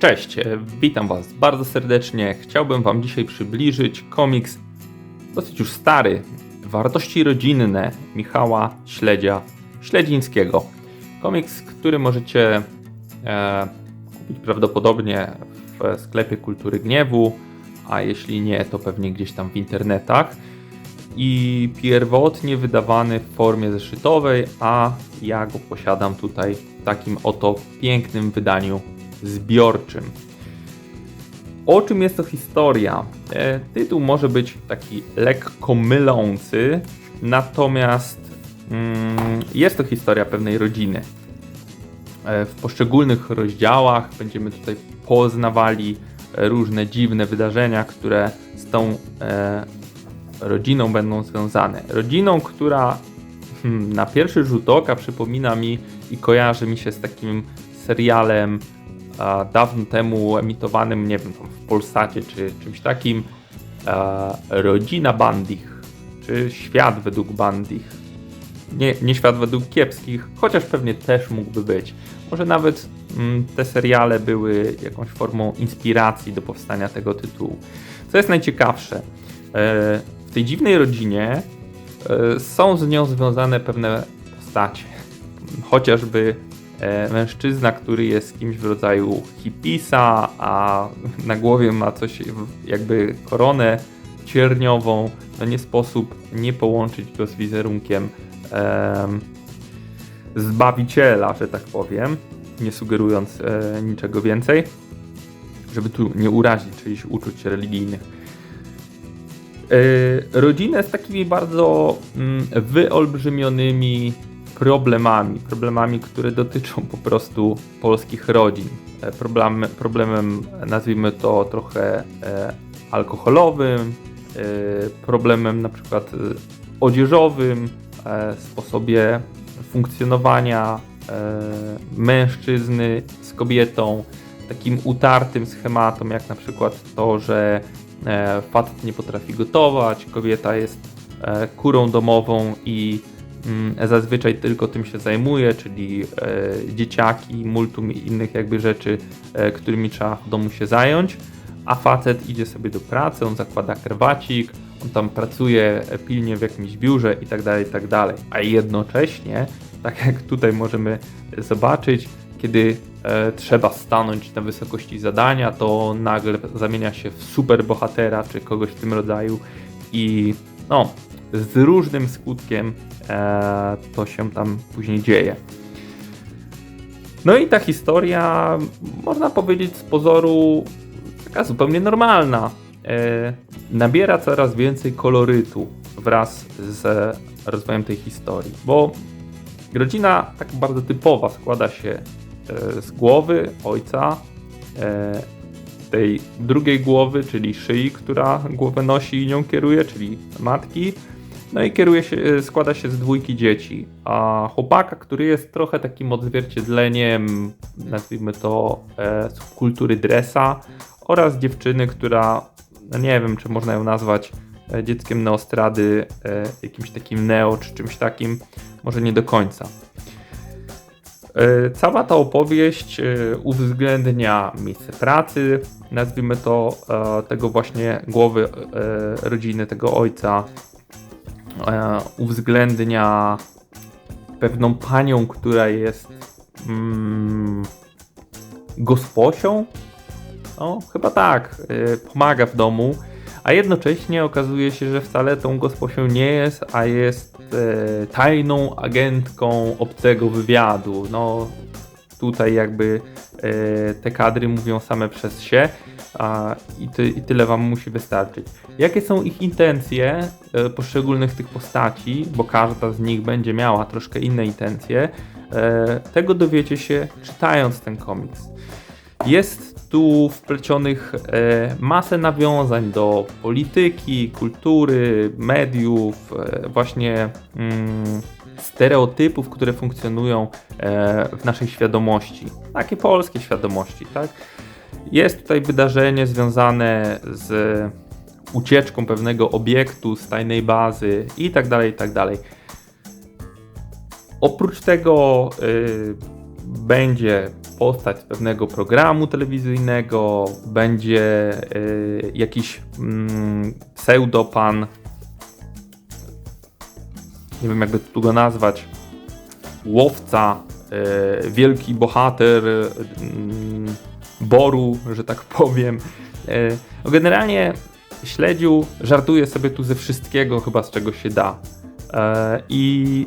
Cześć, e, witam Was bardzo serdecznie. Chciałbym Wam dzisiaj przybliżyć komiks dosyć już stary, Wartości rodzinne Michała Śledzia Śledzińskiego. Komiks, który możecie e, kupić prawdopodobnie w sklepie Kultury Gniewu, a jeśli nie, to pewnie gdzieś tam w internetach. I pierwotnie wydawany w formie zeszytowej, a ja go posiadam tutaj w takim oto pięknym wydaniu zbiorczym. O czym jest to historia? E, tytuł może być taki lekko mylący, natomiast mm, jest to historia pewnej rodziny. E, w poszczególnych rozdziałach będziemy tutaj poznawali różne dziwne wydarzenia, które z tą e, rodziną będą związane. Rodziną, która hmm, na pierwszy rzut oka przypomina mi i kojarzy mi się z takim serialem dawno temu emitowanym, nie wiem, w Polsacie czy czymś takim, Rodzina Bandich, czy Świat według Bandich. Nie, nie świat według kiepskich, chociaż pewnie też mógłby być. Może nawet mm, te seriale były jakąś formą inspiracji do powstania tego tytułu. Co jest najciekawsze, e, w tej dziwnej rodzinie e, są z nią związane pewne postacie. Chociażby mężczyzna, który jest kimś w rodzaju hipisa, a na głowie ma coś jakby koronę cierniową. No nie sposób nie połączyć go z wizerunkiem em, Zbawiciela, że tak powiem, nie sugerując e, niczego więcej, żeby tu nie urazić czyichś uczuć religijnych. E, rodzinę z takimi bardzo mm, wyolbrzymionymi problemami, problemami, które dotyczą po prostu polskich rodzin. E, problem, problemem, nazwijmy to trochę e, alkoholowym, e, problemem na przykład odzieżowym, sposobie funkcjonowania mężczyzny z kobietą, takim utartym schematom, jak na przykład to, że facet nie potrafi gotować, kobieta jest kurą domową i zazwyczaj tylko tym się zajmuje, czyli e, dzieciaki, multum innych jakby rzeczy, e, którymi trzeba w domu się zająć, a facet idzie sobie do pracy, on zakłada krawacik, on tam pracuje pilnie w jakimś biurze i tak dalej, i tak dalej. A jednocześnie, tak jak tutaj możemy zobaczyć, kiedy e, trzeba stanąć na wysokości zadania, to nagle zamienia się w super bohatera czy kogoś w tym rodzaju i no, z różnym skutkiem e, to się tam później dzieje. No i ta historia, można powiedzieć z pozoru, taka zupełnie normalna. E, nabiera coraz więcej kolorytu wraz z rozwojem tej historii, bo rodzina tak bardzo typowa składa się e, z głowy ojca, e, tej drugiej głowy, czyli szyi, która głowę nosi i nią kieruje, czyli matki. No i kieruje się, e, składa się z dwójki dzieci, a chłopaka, który jest trochę takim odzwierciedleniem, nazwijmy to, e, subkultury dresa oraz dziewczyny, która, no nie wiem, czy można ją nazwać e, dzieckiem neostrady, e, jakimś takim neo czy czymś takim, może nie do końca. E, Cała ta opowieść e, uwzględnia miejsce pracy, nazwijmy to e, tego właśnie głowy rodziny, tego ojca. E, Uwzględnia pewną panią, która jest mm, gosposią. No, chyba tak. e, Pomaga w domu, a jednocześnie okazuje się, że wcale tą gosposią nie jest, a jest e, tajną agentką obcego wywiadu. No, tutaj jakby te kadry mówią same przez się a, i, ty, i tyle wam musi wystarczyć. Jakie są ich intencje e, poszczególnych tych postaci, bo każda z nich będzie miała troszkę inne intencje, e, tego dowiecie się czytając ten komiks. Jest tu wplecionych e, masę nawiązań do polityki, kultury, mediów, e, właśnie mm, stereotypów, które funkcjonują e, w naszej świadomości, takie polskie świadomości, tak? Jest tutaj wydarzenie związane z ucieczką pewnego obiektu z tajnej bazy i tak dalej, i tak dalej. Oprócz tego y, będzie postać pewnego programu telewizyjnego, będzie y, jakiś mm, pseudopan, nie wiem jakby tu go nazwać, łowca, y, wielki bohater mm, Boru, że tak powiem. No generalnie śledził, żartuje sobie tu ze wszystkiego chyba z czego się da. E, I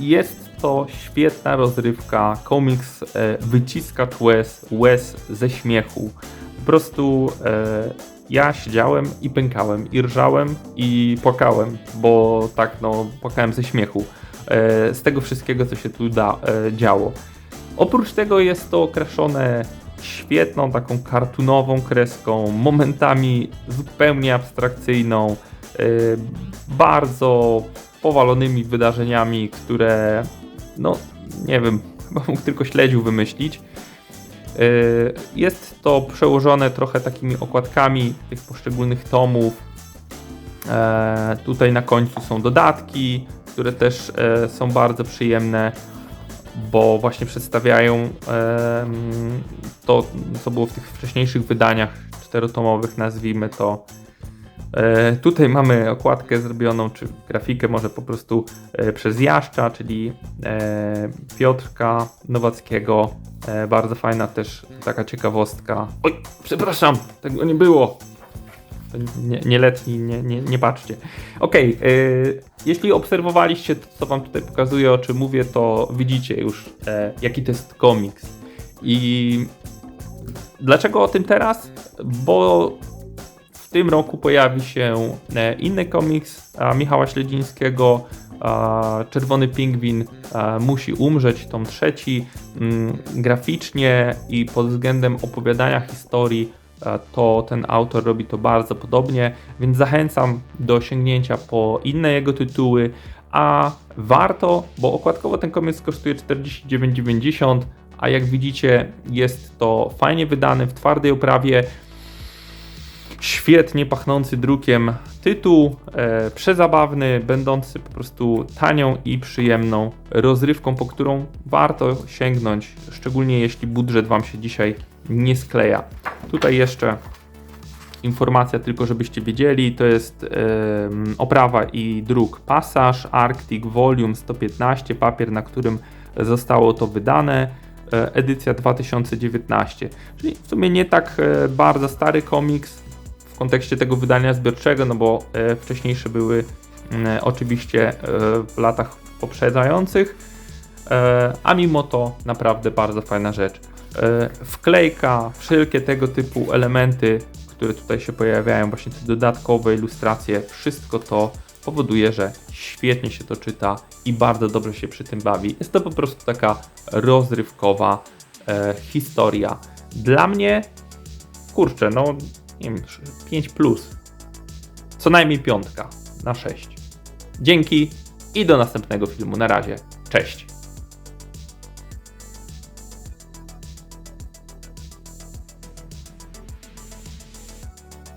jest to świetna rozrywka, komiks e, wyciskacz łez, łez ze śmiechu. Po prostu e, ja siedziałem i pękałem, i rżałem, i płakałem, bo tak no, płakałem ze śmiechu. E, z tego wszystkiego, co się tu da, e, działo. Oprócz tego jest to okraszone świetną, taką kartunową kreską, momentami zupełnie abstrakcyjną, e, bardzo powalonymi wydarzeniami, które, no nie wiem, chyba mógł tylko śledził wymyślić. Yy, Jest to przełożone trochę takimi okładkami tych poszczególnych tomów. E, Tutaj na końcu są dodatki, które też e, są bardzo przyjemne, bo właśnie przedstawiają to, co było w tych wcześniejszych wydaniach czterotomowych, nazwijmy to. E, Tutaj mamy okładkę zrobioną, czy grafikę może po prostu e, przez Jaszcza, czyli e, Piotrka Nowackiego. Bardzo fajna też taka ciekawostka. Oj, przepraszam, tego nie było. Nieletni, nie, nie, nie patrzcie. Okej, e, jeśli obserwowaliście to, co wam tutaj pokazuję, o czym mówię, to widzicie już, e, jaki to jest komiks. I dlaczego o tym teraz? Bo w tym roku pojawi się e, inny komiks a, Michała Śledzińskiego. Czerwony Pingwin musi umrzeć, tom trzeci. Mm, Graficznie i pod względem opowiadania historii to ten autor robi to bardzo podobnie, więc zachęcam do sięgnięcia po inne jego tytuły. A warto, bo okładkowo ten komiks kosztuje 49,90, a jak widzicie, jest to fajnie wydany w twardej oprawie świetnie pachnący drukiem tytuł, e, przezabawny, będący po prostu tanią i przyjemną rozrywką, po którą warto sięgnąć, szczególnie jeśli budżet Wam się dzisiaj nie skleja. Tutaj jeszcze informacja tylko, żebyście wiedzieli, to jest oprawa i druk Passage Arctic Volume 115, papier, na którym zostało to wydane, e, edycja 2019, czyli w sumie nie tak e, bardzo stary komiks kontekście tego wydania zbiorczego, no bo e, wcześniejsze były mm, oczywiście e, w latach poprzedzających, e, a mimo to naprawdę bardzo fajna rzecz. E, Wklejka, wszelkie tego typu elementy, które tutaj się pojawiają, właśnie te dodatkowe ilustracje, wszystko to powoduje, że świetnie się to czyta i bardzo dobrze się przy tym bawi. Jest to po prostu taka rozrywkowa e, historia. Dla mnie, kurczę, no nie wiem, 5 plus. Co najmniej piątka na 6. Dzięki i do następnego filmu. Na razie. Cześć.